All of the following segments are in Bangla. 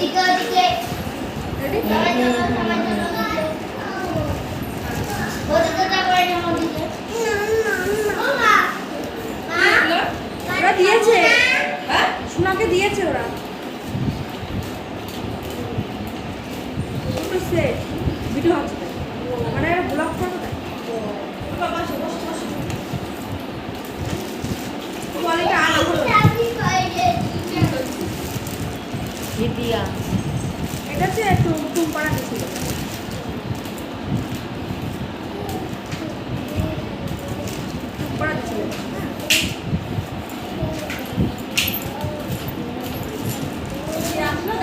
ওদিকে। ওদিকে? ওরা দিয়েছে। হ্যাঁ? সোনাকে দিয়েছে ওরা। বিটু সেট ভিডিও আছে মানে এরা ব্লগ করবে তাই কোয়ালিটি আনা হলো চাবি পাইলে ভিডিয়া এটা হচ্ছে একটু টুম পাড়া ছিল টুম পাড়া ছিল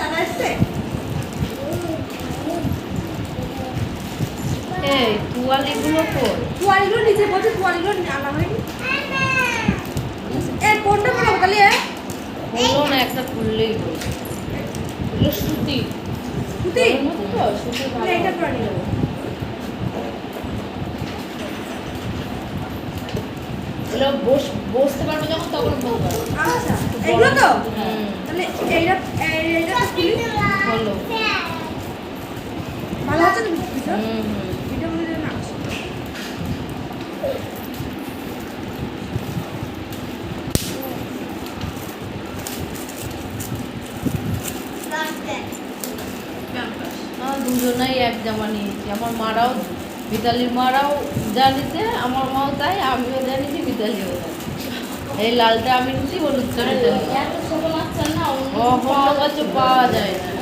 দাদা এসছে? এই তুয়ালিগুলো কই? তোয়ালিগুলো নিচে বলছে তোয়ালিগুলো আনা হয়নি। এ কোনটা পড়াবো তাহলে? হলো না একটা খুললেই হলো। সুতি। সুতি? তো সুতি ভালো। এটা পরে নিয়ে এগুলো বস বসতে পারবে যখন তখন বলব। আচ্ছা এগুলো তো? হুম তাহলে এইটা এইটা তো ভালো। আছে তো? হুম হুম ভিডিও মধ্যে না আমার দুজনেই এক জামা নিয়েছি আমার মারাও মিতালির মারাও নিতে আমার মাও তাই আমিও মিতালিও তাই এই লালটা আমি নিচ্ছি হলুদটা কাছে পাওয়া যায় না।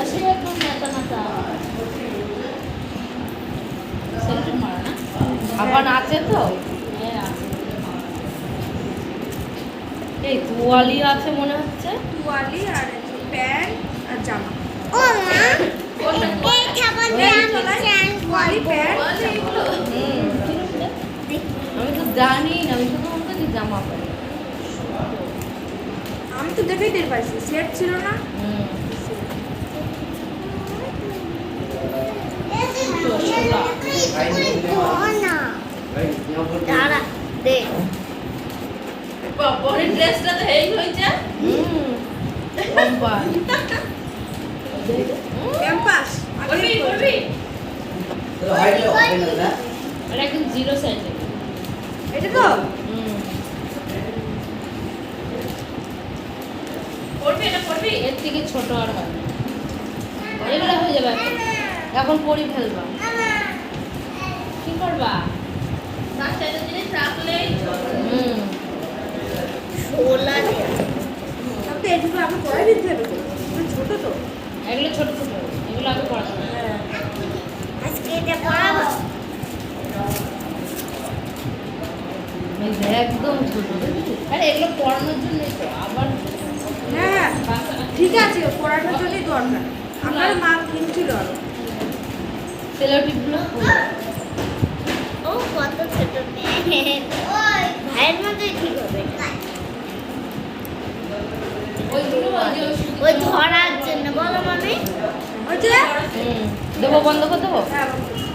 আবার আছে তো? হ্যাঁ এই তুয়ালি আছে মনে হচ্ছে। তোয়ালি আর প্যান্ট আর জামা ও মা এই ঠাকুরটা আমি চান তোয়ালি প্যান্ট হুম আমি তো জানি না আমি শুধু মনে করছি জামা পাই আমি তো দেখেই টের পাইছি সেট ছিল না। দে। ড্রেসটা তো হেই হইছে হুম ক্যাম্পাস এটা একদম জিরো সাইজ এটা তো? হুম করবি এটা করবি এর থেকে ছোট আর হয় এগুলো হয়ে যাবে এখন। পরি ফেলবা। কি করবা? বাচ্চাদের জিনিস রাখলেই হুম। ছোলা আমি আমি দিতে হবে। ছোট তো। এগুলো ছোট ছোট। এগুলো আগে পড়াশোনা হ্যাঁ আজকে এটা পড়াবো এই যে একদম ছোট আরে এগুলো পড়ানোর জন্যই তো আবার হ্যাঁ ঠিক আছে পড়ানোর জন্যই দরকার। আমার মা কিনছিল আরও ও কত ছোট মেয়ে। ভাইয়ের মতোই ঠিক হবে। ওই ধরার জন্য বলো দেবো বন্ধ করে দেবো? হ্যাঁ